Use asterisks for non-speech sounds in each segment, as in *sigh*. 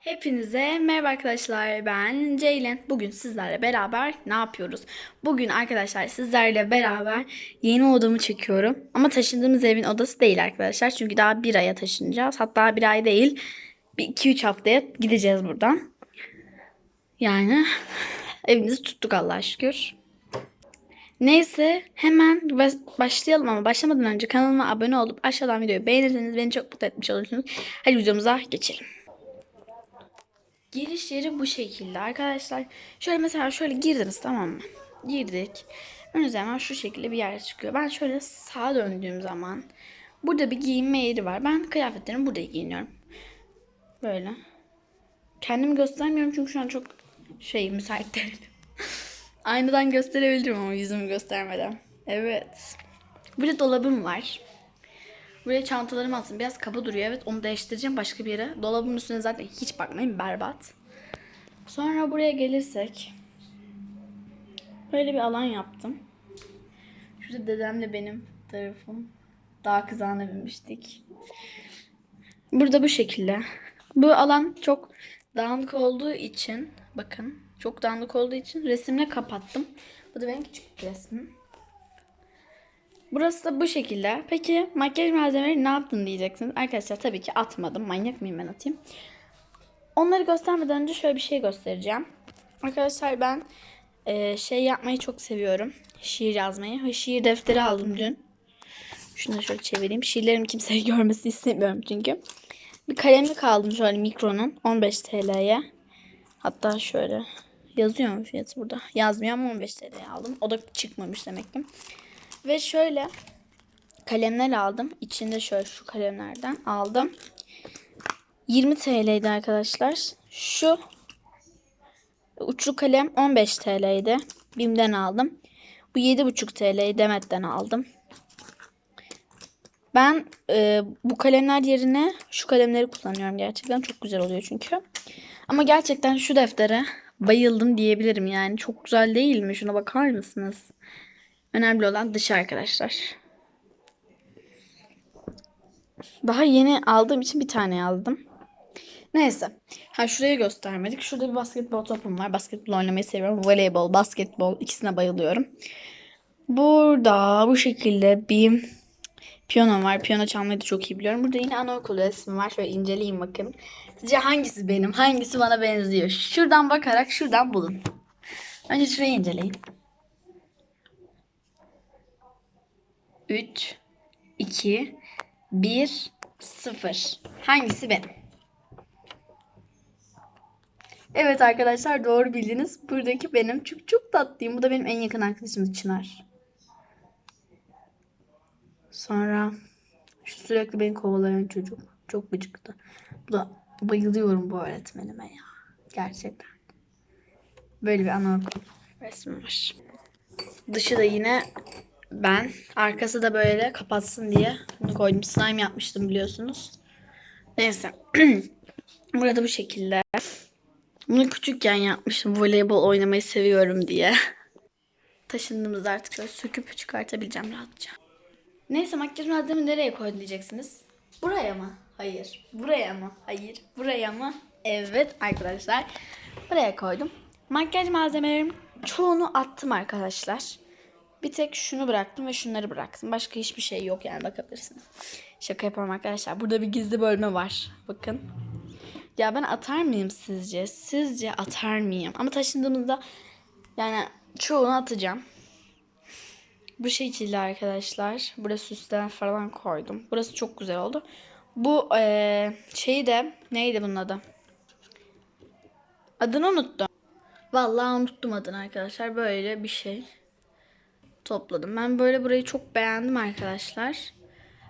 Hepinize merhaba arkadaşlar ben Ceylin. Bugün sizlerle beraber ne yapıyoruz? Bugün arkadaşlar sizlerle beraber yeni odamı çekiyorum. Ama taşındığımız evin odası değil arkadaşlar. Çünkü daha bir aya taşınacağız. Hatta bir ay değil. Bir iki üç haftaya gideceğiz buradan. Yani evimizi tuttuk Allah'a şükür. Neyse hemen başlayalım ama başlamadan önce kanalıma abone olup aşağıdan videoyu beğenirseniz beni çok mutlu etmiş olursunuz. Hadi videomuza geçelim. Giriş yeri bu şekilde arkadaşlar. Şöyle mesela şöyle girdiniz tamam mı? Girdik. Önünüze hemen şu şekilde bir yer çıkıyor. Ben şöyle sağa döndüğüm zaman burada bir giyinme yeri var. Ben kıyafetlerimi burada giyiniyorum. Böyle. Kendimi göstermiyorum çünkü şu an çok şey müsait değilim. *laughs* Aynadan gösterebilirim ama yüzümü göstermeden. Evet. Burada dolabım var. Buraya çantalarımı attım. Biraz kaba duruyor. Evet onu değiştireceğim başka bir yere. Dolabın üstüne zaten hiç bakmayın. Berbat. Sonra buraya gelirsek. Böyle bir alan yaptım. Şurada dedemle benim tarafım. Dağ kızağına binmiştik. Burada bu şekilde. Bu alan çok dağınık olduğu için bakın çok dağınık olduğu için resimle kapattım. Bu da benim küçük bir resmim. Burası da bu şekilde. Peki makyaj malzemeleri ne yaptın diyeceksiniz. Arkadaşlar tabii ki atmadım. Manyak mıyım ben atayım. Onları göstermeden önce şöyle bir şey göstereceğim. Arkadaşlar ben e, şey yapmayı çok seviyorum. Şiir yazmayı. Şiir defteri aldım dün. Şunu da şöyle çevireyim. Şiirlerimi kimseye *laughs* görmesini istemiyorum çünkü. Bir kalemlik aldım şöyle mikronun 15 TL'ye. Hatta şöyle yazıyor mu fiyatı burada? Yazmıyor ama 15 TL'ye aldım. O da çıkmamış demek ki. Ve şöyle kalemler aldım. İçinde şöyle şu kalemlerden aldım. 20 TL'ydi arkadaşlar. Şu uçlu kalem 15 TL'ydi. Bim'den aldım. Bu 7,5 TL'yi Demet'ten aldım. Ben e, bu kalemler yerine şu kalemleri kullanıyorum gerçekten. Çok güzel oluyor çünkü. Ama gerçekten şu deftere bayıldım diyebilirim yani. Çok güzel değil mi? Şuna bakar mısınız? Önemli olan dışı arkadaşlar. Daha yeni aldığım için bir tane aldım. Neyse. Ha şurayı göstermedik. Şurada bir basketbol topum var. Basketbol oynamayı seviyorum. Voleybol, basketbol ikisine bayılıyorum. Burada bu şekilde bir piyano var. Piyano çalmayı da çok iyi biliyorum. Burada yine anaokulu resmi var. Şöyle inceleyeyim bakın. Sizce hangisi benim? Hangisi bana benziyor? Şuradan bakarak şuradan bulun. Önce şurayı inceleyin. 3, 2, 1, 0. Hangisi benim? Evet arkadaşlar doğru bildiniz. Buradaki benim. Çünkü çok tatlıyım. Bu da benim en yakın arkadaşım Çınar. Sonra şu sürekli beni kovalayan çocuk. Çok gıcıktı. Bu da bayılıyorum bu öğretmenime ya. Gerçekten. Böyle bir anaokul resmi var. Dışı da yine ben. Arkası da böyle kapatsın diye bunu koydum. Slime yapmıştım biliyorsunuz. Neyse. *clears throat* Burada bu şekilde. Bunu küçükken yapmıştım. Voleybol oynamayı seviyorum diye. Taşındığımızda artık böyle söküp çıkartabileceğim rahatça. Neyse makyaj malzememi nereye koydun diyeceksiniz. Buraya mı? Hayır. Buraya mı? Hayır. Buraya mı? Evet arkadaşlar. Buraya koydum. Makyaj malzemelerim çoğunu attım arkadaşlar. Bir tek şunu bıraktım ve şunları bıraktım. Başka hiçbir şey yok yani bakabilirsiniz. Şaka yapalım arkadaşlar. Burada bir gizli bölme var. Bakın. Ya ben atar mıyım sizce? Sizce atar mıyım? Ama taşındığımızda yani çoğunu atacağım. Bu şekilde arkadaşlar. Burası süsler falan koydum. Burası çok güzel oldu. Bu eee şeyi de neydi bunun adı? Adını unuttum. Vallahi unuttum adını arkadaşlar. Böyle bir şey topladım. Ben böyle burayı çok beğendim arkadaşlar.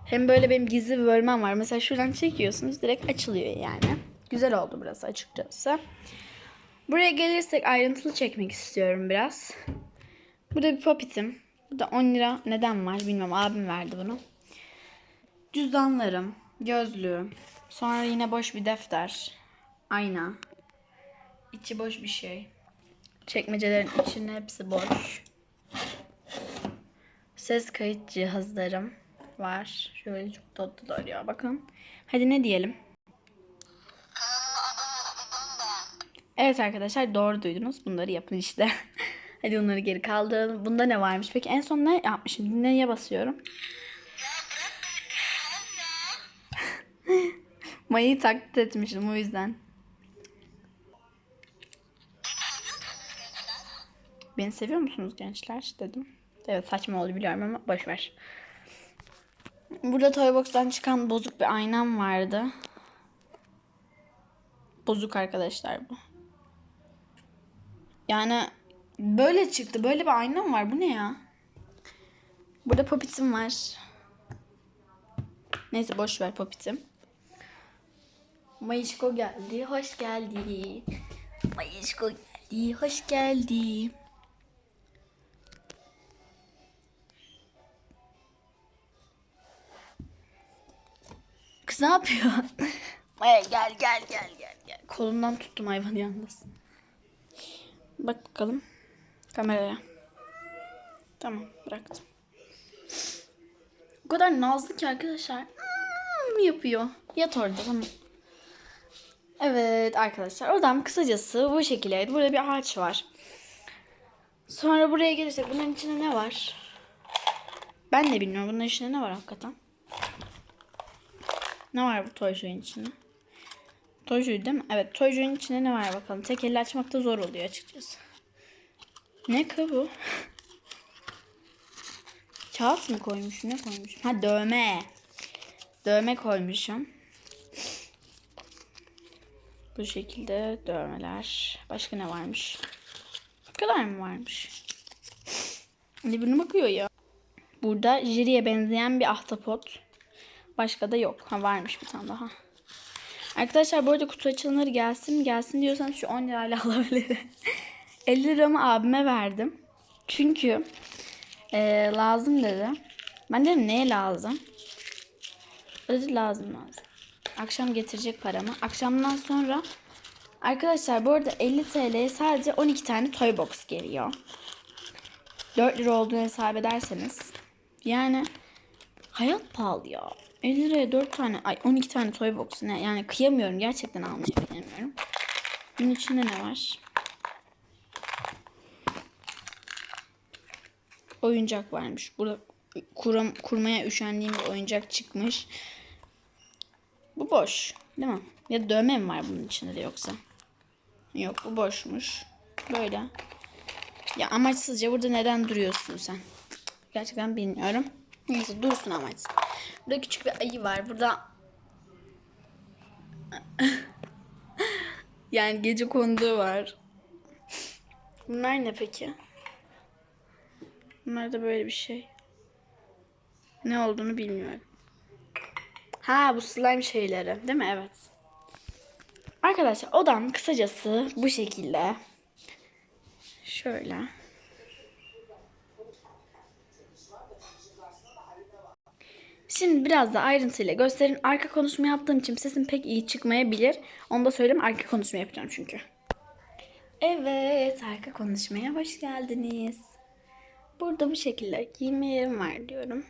Hem böyle benim gizli bir bölmem var. Mesela şuradan çekiyorsunuz direkt açılıyor yani. Güzel oldu burası açıkçası. Buraya gelirsek ayrıntılı çekmek istiyorum biraz. Burada bir popitim. Burada 10 lira neden var bilmiyorum. Abim verdi bunu. Cüzdanlarım, gözlüğüm. Sonra yine boş bir defter. Ayna. İçi boş bir şey. Çekmecelerin içinin hepsi boş. Ses kayıt cihazlarım var. Şöyle çok tatlı duruyor bakın. Hadi ne diyelim? Evet arkadaşlar doğru duydunuz. Bunları yapın işte. *laughs* Hadi onları geri kaldıralım. Bunda ne varmış? Peki en son ne yapmışım? Neye basıyorum? *laughs* Mayayı taklit etmişim o yüzden. Beni seviyor musunuz gençler dedim. Evet saçma oldu biliyorum ama boş ver. Burada Toybox'tan çıkan bozuk bir aynam vardı. Bozuk arkadaşlar bu. Yani böyle çıktı. Böyle bir aynam var. Bu ne ya? Burada popitim var. Neyse boş ver popitim. Mayışko geldi. Hoş geldi. Mayışko geldi. Hoş geldi. Ne yapıyor? *laughs* Maya gel gel gel gel gel. Kolumdan tuttum hayvanı yalnız. Bak bakalım kameraya. Tamam bıraktım. O kadar nazlı ki arkadaşlar. Hmm, yapıyor. Yat orada tamam. Evet arkadaşlar odam kısacası bu şekildeydi. Burada bir ağaç var. Sonra buraya gelirsek bunun içinde ne var? Ben de bilmiyorum bunun içinde ne var hakikaten. Ne var bu toy joy'un içinde? Toy joy değil mi? Evet toy joy'un içinde ne var bakalım. Tek elle açmakta zor oluyor açıkçası. Ne ki bu? *laughs* Kağıt mı koymuşum? Ne koymuşum? Ha dövme. Dövme koymuşum. *laughs* Bu şekilde dövmeler. Başka ne varmış? Bu kadar mı varmış? Ne birine bakıyor ya. Burada Jiri'ye benzeyen bir ahtapot. Başka da yok. Ha varmış bir tane daha. Arkadaşlar bu arada kutu açılımları gelsin gelsin diyorsanız şu 10 lirayla *laughs* alabilirim. 50 liramı abime verdim. Çünkü e, lazım dedi. Ben dedim neye lazım? O dedi lazım lazım. Akşam getirecek paramı. Akşamdan sonra arkadaşlar bu arada 50 TL'ye sadece 12 tane toy box geliyor. 4 lira olduğunu hesap ederseniz. Yani hayat pahalı ya. 50 liraya 4 tane, ay 12 tane toy box ne? Yani kıyamıyorum. Gerçekten almayı kıyamıyorum. Bunun içinde ne var? Oyuncak varmış. Burada kuram, kurmaya üşendiğim bir oyuncak çıkmış. Bu boş. Değil mi? Ya dövme mi var bunun içinde de yoksa? Yok bu boşmuş. Böyle. Ya amaçsızca burada neden duruyorsun sen? Gerçekten bilmiyorum. Neyse dursun amaçsız. Burada küçük bir ayı var. Burada *laughs* yani gece konduğu var. Bunlar ne peki? Bunlar da böyle bir şey. Ne olduğunu bilmiyorum. Ha bu slime şeyleri değil mi? Evet. Arkadaşlar odam kısacası bu şekilde. Şöyle. Şimdi biraz da ayrıntıyla gösterin. Arka konuşma yaptığım için sesim pek iyi çıkmayabilir. Onu da söyleyeyim. Arka konuşma yapacağım çünkü. Evet, arka konuşmaya hoş geldiniz. Burada bu şekilde yerim var diyorum.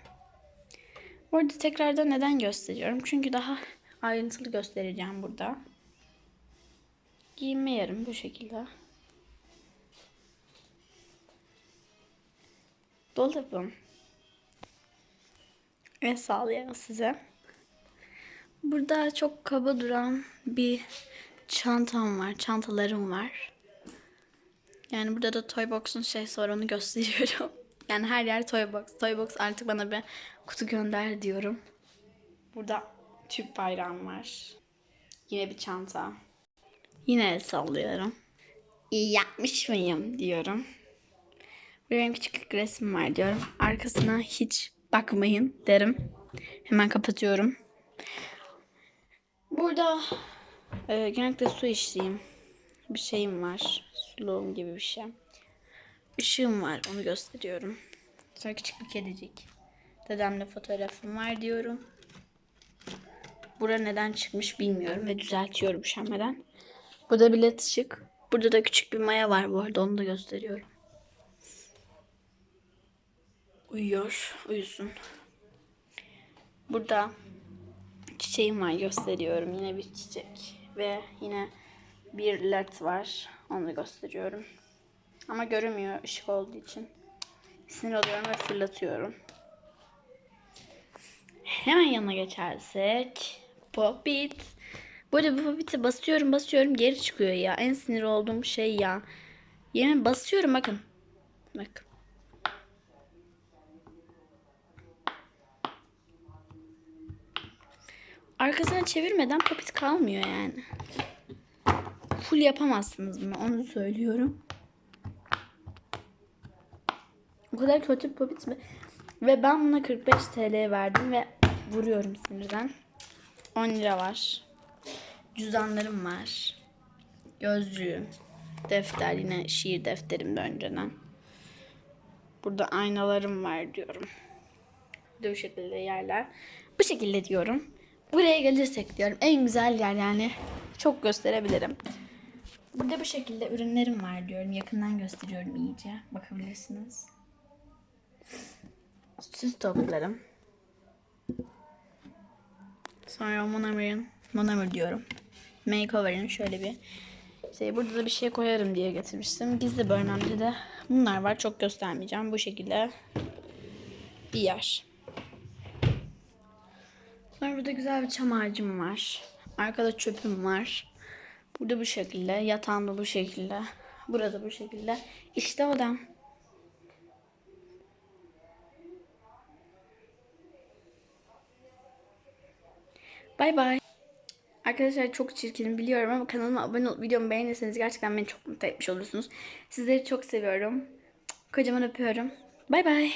Burada tekrardan neden gösteriyorum? Çünkü daha ayrıntılı göstereceğim burada. Giyinme yerim bu şekilde. Dolabım. El sağlayalım size. Burada çok kaba duran bir çantam var. Çantalarım var. Yani burada da Toybox'un şeysi var onu gösteriyorum. *laughs* Yani her yer Toybox. Toybox artık bana bir kutu gönder diyorum. Burada Türk bayrağım var. Yine bir çanta. Yine el sallıyorum. İyi yapmış mıyım diyorum. Benim küçük resim var diyorum. Arkasına hiç bakmayın derim. Hemen kapatıyorum. Burada e, genellikle su içtiğim bir şeyim var. Suluğum gibi bir şey. Işığım var onu gösteriyorum. Sonra küçük bir kedicik. Dedemle fotoğrafım var diyorum. Bura neden çıkmış bilmiyorum ve düzeltiyorum üşenmeden. Burada bir led ışık. Burada da küçük bir maya var bu arada onu da gösteriyorum. Uyuyor. Uyusun. Burada çiçeğim var gösteriyorum. Yine bir çiçek. Ve yine bir led var. Onu gösteriyorum. Ama görünmüyor ışık olduğu için. Sinir oluyorum ve fırlatıyorum. Hemen yanına geçersek. Popit. Bu arada bu popit'e basıyorum basıyorum geri çıkıyor ya. En sinir olduğum şey ya. Yemin basıyorum bakın. Bak. Arkasına çevirmeden popit kalmıyor yani. Full yapamazsınız bunu onu söylüyorum. O kadar kötü popit mi? Ve ben buna 45 TL verdim ve vuruyorum sinirden. 10 lira var. Cüzdanlarım var. Gözlüğüm. Defter yine şiir defterimde önceden. Burada aynalarım var diyorum. Bu şekilde yerler. Bu şekilde diyorum. Buraya gelirsek diyorum. En güzel yer yani. Çok gösterebilirim. Burada bu şekilde ürünlerim var diyorum. Yakından gösteriyorum iyice. Bakabilirsiniz. Süs toplarım. Sonra Monomer'in, Monomer diyorum. Makeover'in şöyle bir şey. Burada da bir şey koyarım diye getirmiştim. Gizli bölmemde de bunlar var. Çok göstermeyeceğim. Bu şekilde bir yer. Sonra burada güzel bir çam ağacım var. Arkada çöpüm var. Burada bu şekilde. Yatağımda bu şekilde. Burada bu şekilde. İşte odam. Bay bay. Arkadaşlar çok çirkinim biliyorum ama kanalıma abone olup videomu beğenirseniz gerçekten beni çok mutlu etmiş olursunuz. Sizleri çok seviyorum. Kocaman öpüyorum. Bay bay.